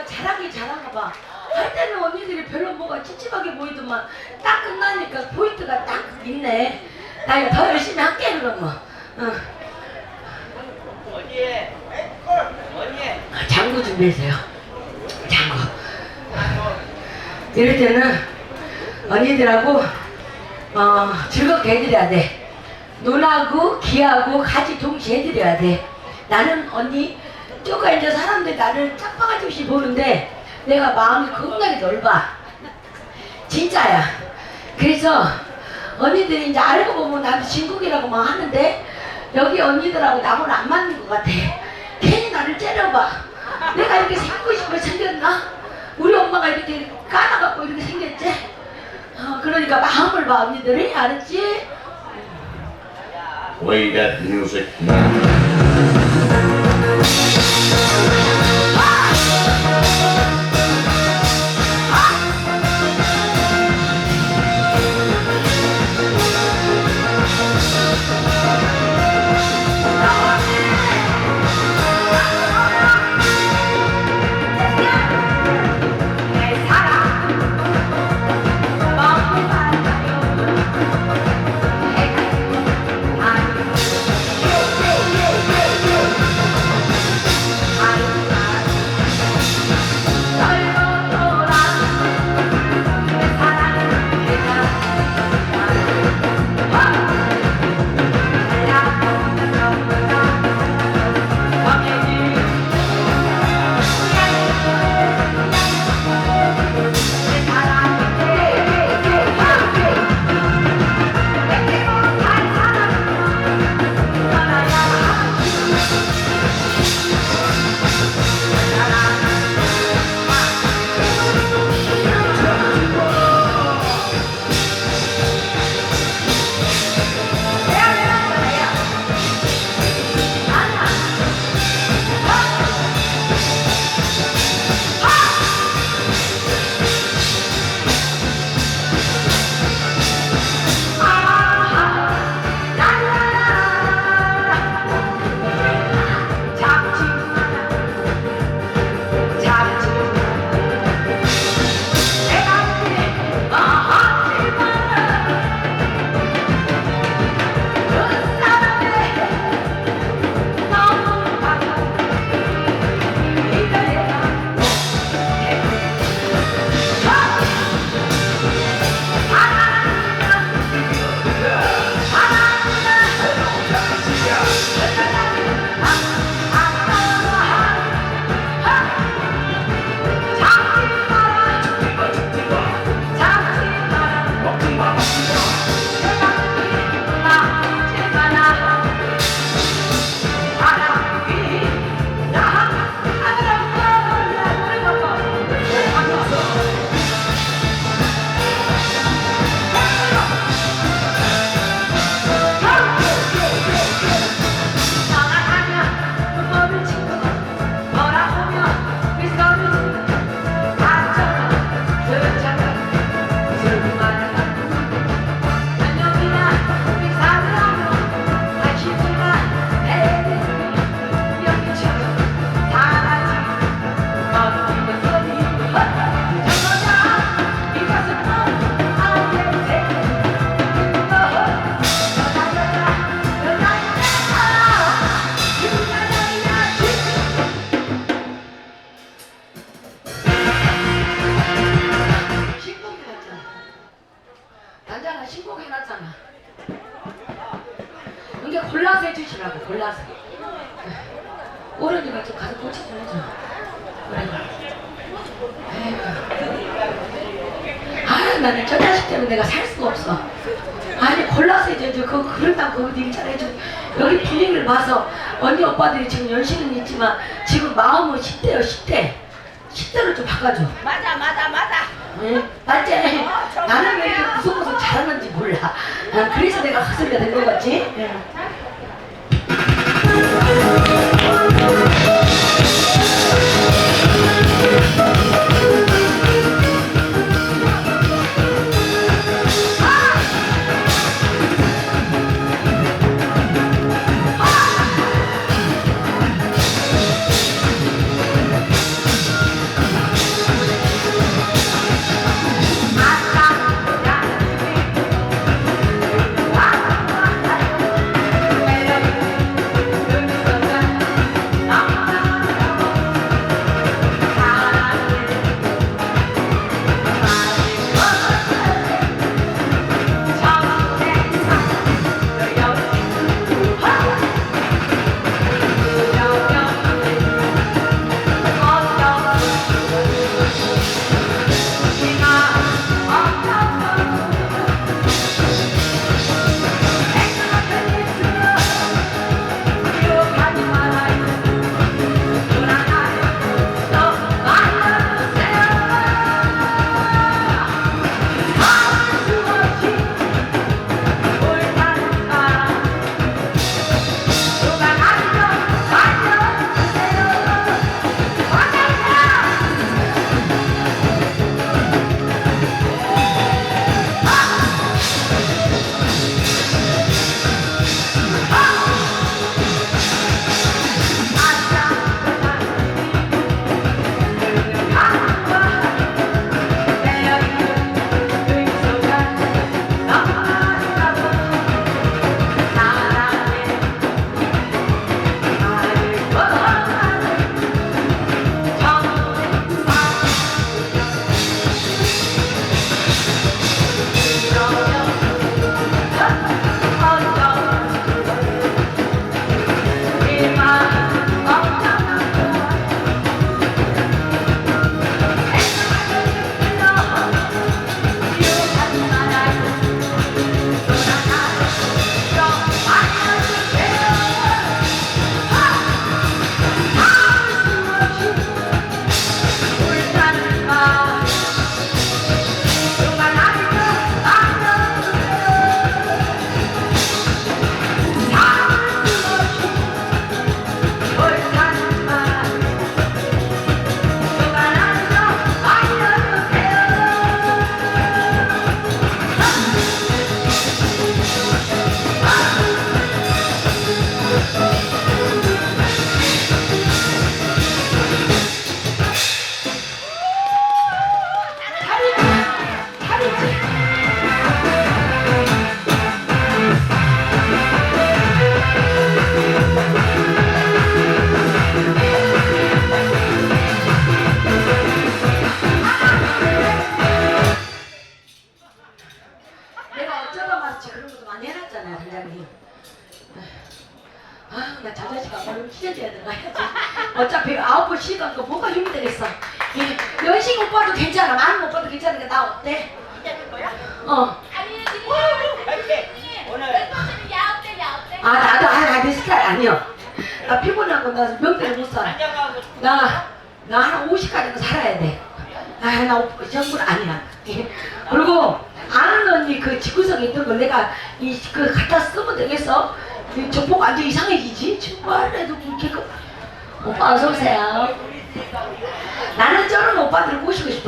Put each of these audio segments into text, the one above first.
언니가 잘하길 잘하나 봐. 할 때는 언니들이 별로 뭐가 찝찝하게 보이더만 딱 끝나니까 포인트가 딱 있네. 나 이거 더 열심히 할게 그러면. 어. 어디에? 어디에? 장구 준비하세요. 장구. 이럴 때는 언니들하고 어, 즐겁게 해드려야 돼. 눈하고 기하고 같이 동시에 해드려야 돼. 나는 언니 쪼가 이제 사람들이 나를 짝바가지 없이 보는데 내가 마음이 겁나게 넓어. 진짜야. 그래서 언니들이 이제 알고 보면 나도 진국이라고 막 하는데 여기 언니들하고 나하고는 안 맞는 것 같아. 괜히 나를 째려봐. 내가 이렇게 생기고 싶어 생겼나? 우리 엄마가 이렇게 까나갖고 이렇게 생겼지? 어, 그러니까 마음을 봐 언니들이 알았지? Play that music now. 신 Bye. de?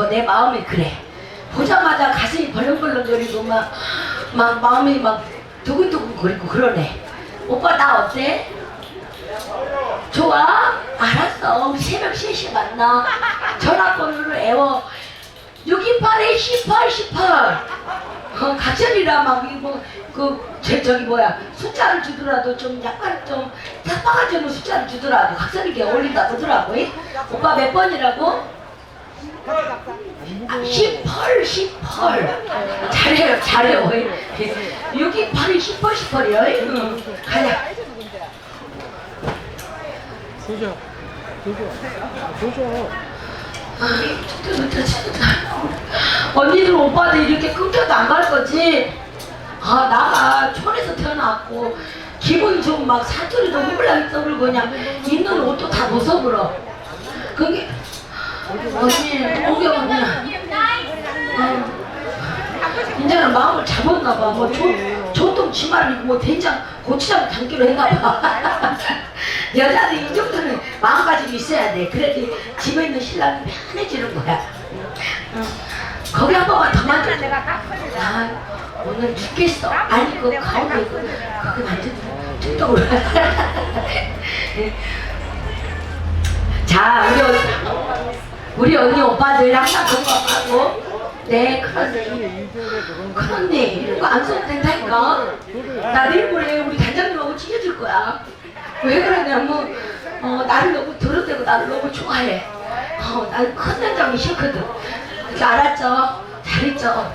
싶어. 내 마음이 그래. 보자마자 가슴이 벌렁벌렁거리고 막, 막 마음이 막 두근두근 거리고 그러네. 오빠 나 어때? 좋아? 알았어. 새벽 3시에 만나. 전화번호를 애워. 628에 18, 18. 어, 각설이라 막, 이거, 그, 제, 저기 뭐야. 숫자를 주더라도 좀 약간 좀, 않은 숫자를 주더라고. 각설이게 어울린다고 하더라고. 이. 오빠 몇 번이라고? 아, 18, 18. 잘해요, 잘해요. 628이 18, 18이요. 응. 가자. 조져. 조져. 조져. 아이, 진짜 진짜. 언니들 오빠들 이렇게 끊겨도 안 갈 거지? 아 나가 촌에서 태어났고 기분이 좀막 사투리도 떠들고 그냥 있는 옷도 다 벗어버려 그게 언니 오경은 그냥 어, 이제는 마음을 잡았나 봐. 뭐 조, 조통 치마를 뭐 된장 고추장 담기로 했나 봐. 여자들 이 정도는 마음가짐이 있어야 돼. 그래야지 집에 있는 신랑이 편해지는 거야. 응. 거기 한 번만 더 만져. 아, 오늘 죽겠어. 아니 그 가운데 그 그게 완전 뚱뚱으로. 자, 우리 우리 언니 오빠들 항상 건강하고. 네, 그런데. 그런데 이런 거 안 써도 된다니까. 나 내일 모레 우리 단장님하고 찢어질 거야. 왜 그러냐면 어, 나를 너무 들어대고 나를 너무 좋아해. 어, 나큰 단장이 싫거든. 이렇게 알았죠? 잘했죠?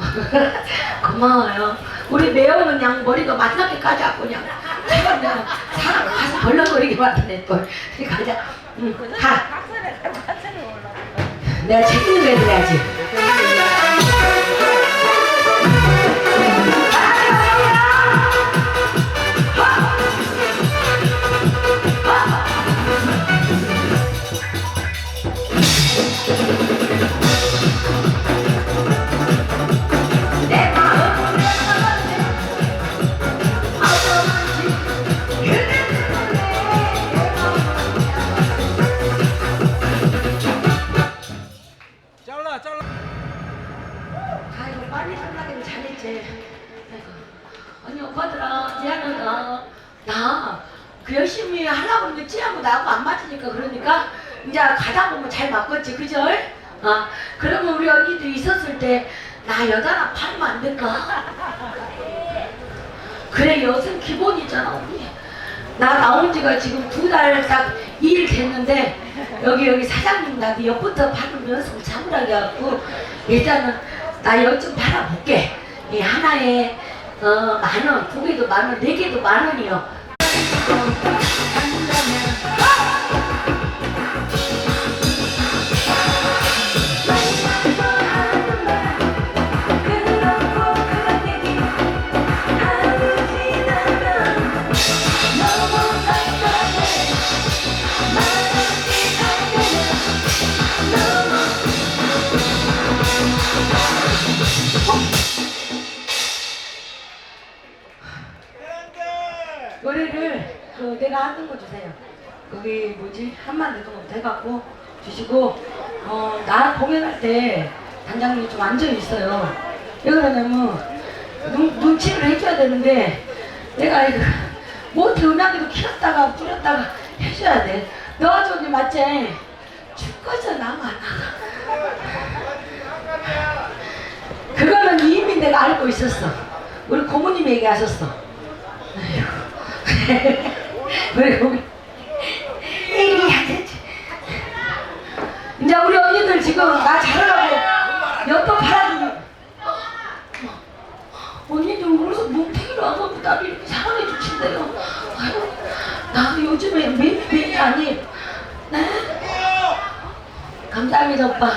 고마워요. 우리 매형은 그냥 머리가 만나게까지 하고 그냥 제가 그냥 사람 가서 벌렁거리게 만드네 또. 가자. 응, 가. 내가 책임을 내드려야지. 일단은 나 여기 좀 팔아볼게. 이 하나에 어, 만 원, 두 개도 만 원, 네 개도 만 원이요 내가 하는 거 주세요. 거기 뭐지 한만 내도부터 해갖고 주시고 어 나 공연할 때 단장님이 좀 앉아 있어요. 왜 그러냐면 눈, 눈치를 해줘야 되는데 내가 이거 못해 음악에도 키웠다가 뿌렸다가 해줘야 돼. 너가 좋니 맞지? 죽거져 나가 나가. 그거는 이미 내가 알고 있었어. 우리 고모님이 얘기하셨어. 왜 거기? 얘기하지? 이제 우리 언니들 지금 나 잘하라고 엿도 팔아주고. 언니 좀 그래서 뭉탱이로 와서 나를 이렇게 사랑해 주신대요. 아유 나 요즘에 매일 감사합니다 오빠.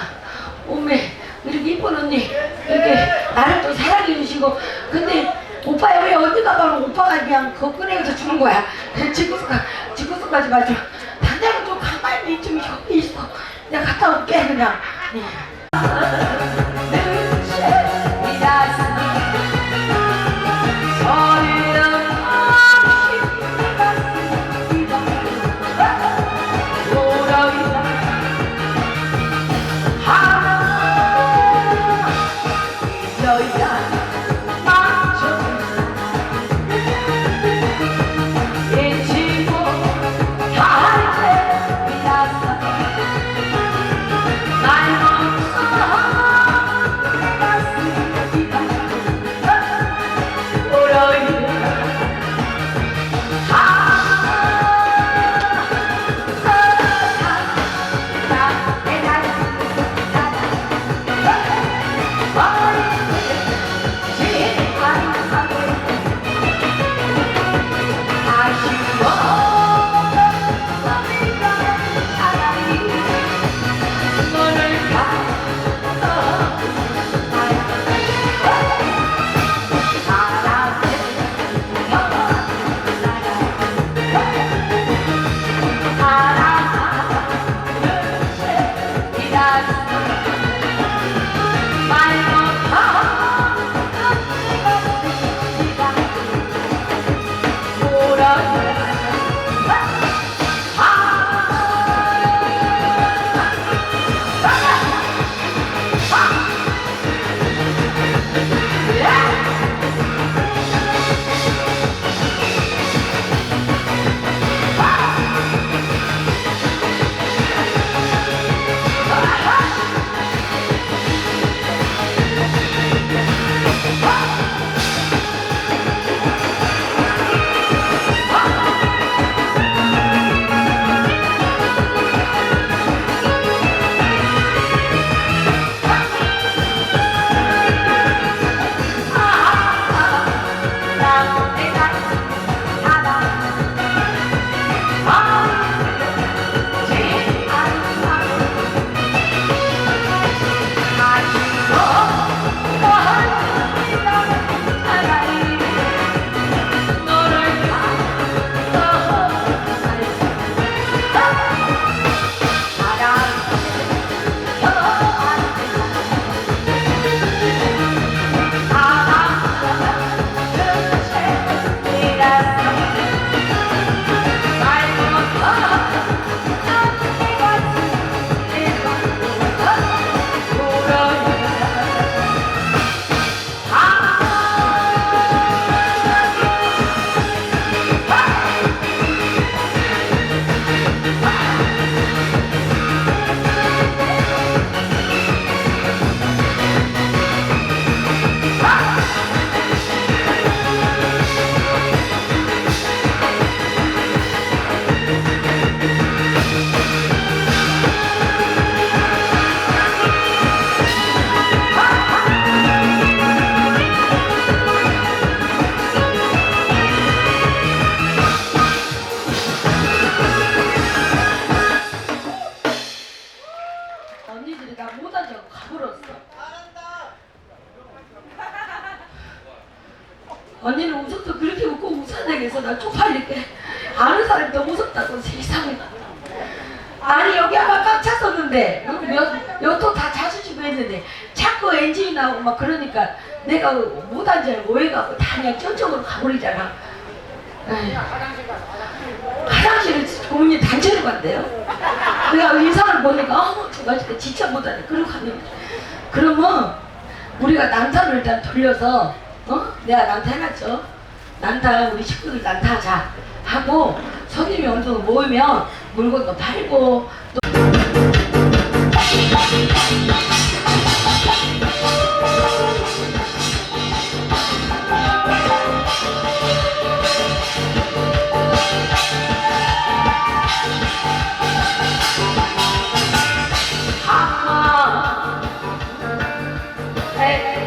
오메 이렇게 이쁜 언니 이렇게 나를 또 사랑해 주시고 근데 오빠야 왜 어디 가면 오빠가 그냥 그거 꺼내서 주는 거야. 집구석까 집구석까지 가죠 당장 좀 가만히 좀 여기 있어. 내가 갔다 올게 그냥. 네. 했는데 자꾸 엔진이 나오고 막 그러니까 내가 줄 알고 오해가고 다 그냥 저쪽으로 가버리잖아. 에휴. 화장실을 고모님 단체로 간대요. 내가 의상을 보니까 어머 정말 진짜 지쳐 못하네. 그러고 가면 그러면 우리가 난타를 일단 돌려서 어 내가 난타 해놨죠. 난타 우리 식구들 난타하자 하고 손님이 어느 정도 모이면 물건도 팔고 또 하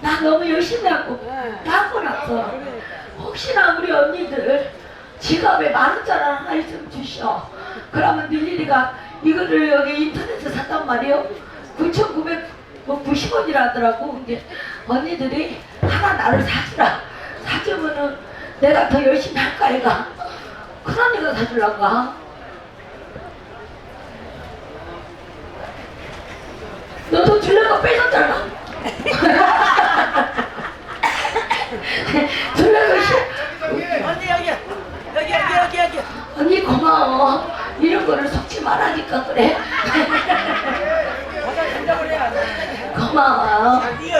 나 너무 열심히 하고 닦고 났어. 혹시나 우리 언니들 지갑에 만 원짜리 하나 있으면 주시오. 그러면 일일이가 이거를 여기 인터넷에 샀단 말이에요. 9,990원이라 하더라고. 근데 언니들이 하나 나를 사주라. 사주면은 내가 더 열심히 할까 얘가. 큰언니가 사줄란가? 너도 줄려고 빼줬잖아. 언니 여기 여기 여기 여기 여기 언니 고마워. 이런 거를 속지 말라니까 그래. 고마워. 이